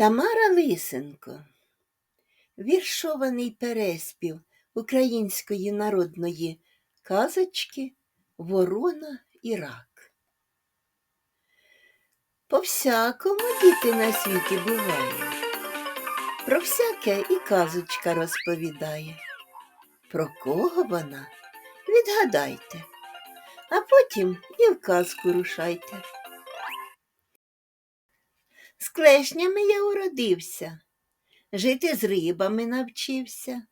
Тамара Лисенко. Віршований переспів української народної казочки Ворона і рак. По всякому діти на світі буває. Про всяке і казочка розповідає. Про кого вона? Відгадайте, а потім і в казку рушайте. З клешнями я уродився, жити з рибами навчився,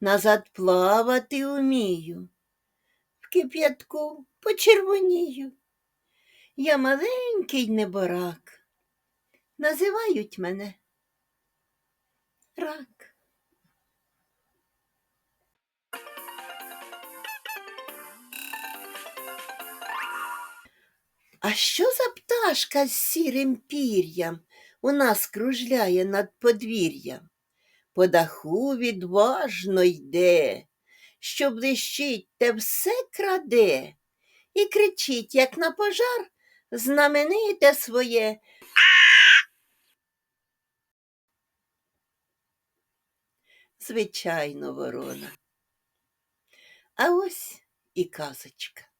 назад плавати умію, в кип'ятку почервонію. Я маленький неборак, називають мене рак. А що за пташка з сірим пір'ям у нас кружляє над подвір'ям? По даху відважно йде, що блищить те все краде, і кричить, як на пожар, знамените своє. Звичайно, ворона. А ось і казочка.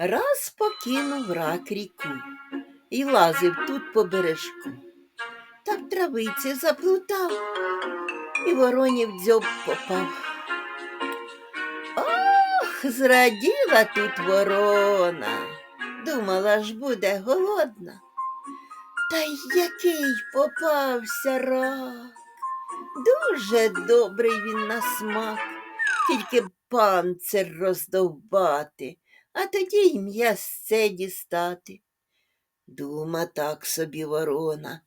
Раз покинув рак ріку і лазив тут по бережку. Та в травиці заплутав і вороні в дзьоб попав. Ох, зраділа тут ворона, думала ж буде голодна. Та який попався рак. Дуже добрий він на смак, тільки панцир роздовбати а тоді й м'ясце дістати. Дума так собі ворона.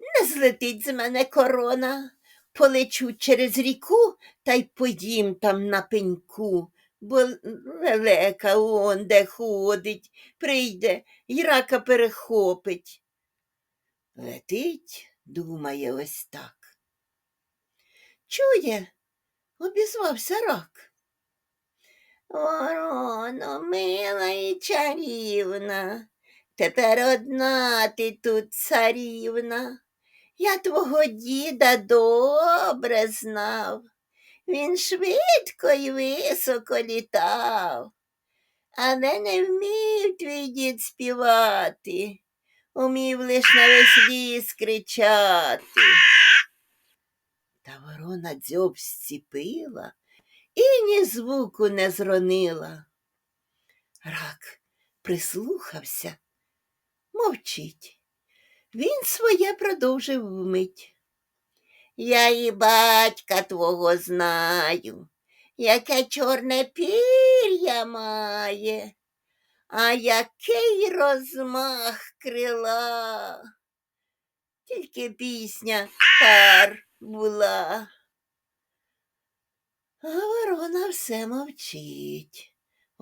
Не злетить з мене корона, полечу через ріку та й поїм там на пеньку, бо лелека он де ходить, прийде й рака перехопить. Летить, думає ось так. Чує, обізвався рак. Вороно, мила і чарівна, тепер одна ти тут царівна. Я твого діда добре знав. Він швидко й високо літав, але не вмів твій дід співати, умів лиш на весь ліс кричати. Та ворона дзьоб зціпила і ні звуку не зронила. Рак прислухався, мовчить. Він своє продовжив вмить. Я і батька твого знаю, яке чорне пір'я має, а який розмах крила. Тільки пісня пар була. А ворона все мовчить.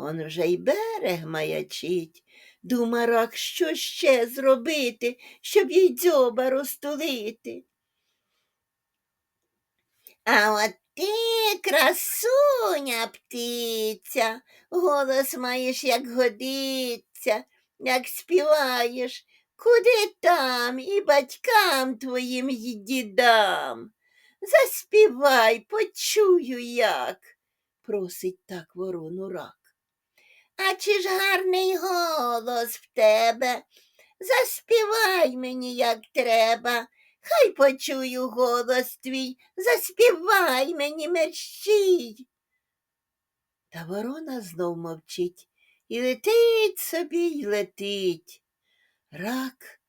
Он вже й берег маячить. Дума рак, що ще зробити, щоб їй дзьоба розтулити. А от ти, красуня птиця, голос маєш, як годиться, як співаєш, куди там і батькам твоїм й дідам. Заспівай, почую як, просить так ворону рак. А чи ж гарний голос в тебе? Заспівай мені, як треба. Хай почую голос твій, заспівай мені мерщій. Та ворона знов мовчить і летить собі й летить. Рак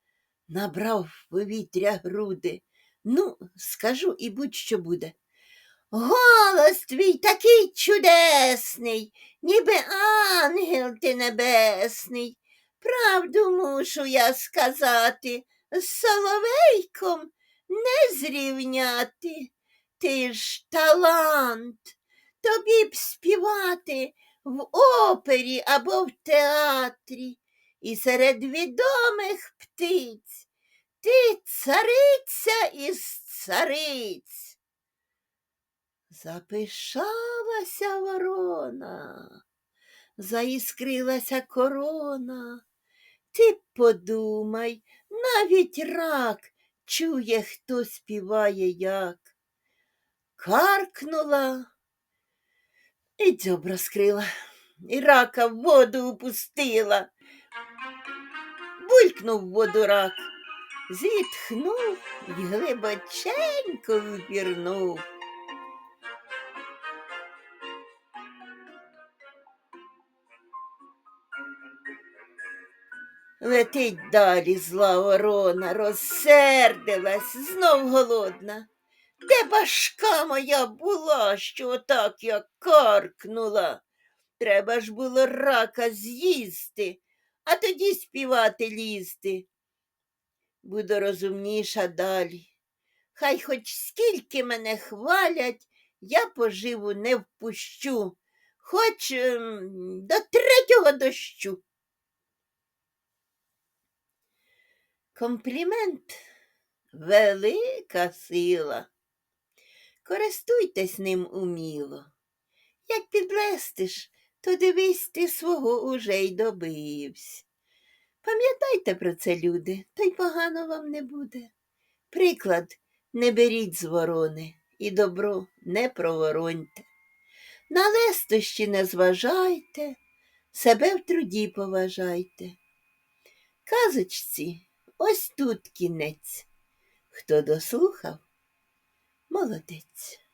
набрав повітря груди. Ну, скажу і будь-що буде. Голос твій такий чудесний, ніби ангел ти небесний. Правду мушу я сказати, з соловейком не зрівняти. Ти ж талант, тобі б співати в опері або в театрі і серед відомих птиць. Ти цариця із цариць. Запишалася ворона, заіскрилася корона. Ти подумай, навіть рак чує, хто співає як. Каркнула і дзьоб розкрила, і рака в воду упустила. Булькнув воду рак, зітхнув і глибоченько впірнув. Летить далі зла ворона, розсердилась, знов голодна. Де башка моя була, що отак я каркнула? Треба ж було рака з'їсти, а тоді співати лізти. Буду розумніша далі. Хай хоч скільки мене хвалять, я поживу не впущу, хоч ем, до третього дощу. Комплімент велика сила. Користуйтесь ним уміло. Як підлестиш, то дивись, ти свого уже й добивсь. Пам'ятайте про це, люди, то й погано вам не буде. Приклад не беріть з ворони і добро не провороньте. На лестощі не зважайте, себе в труді поважайте. Казочці ось тут кінець. Хто дослухав, молодець.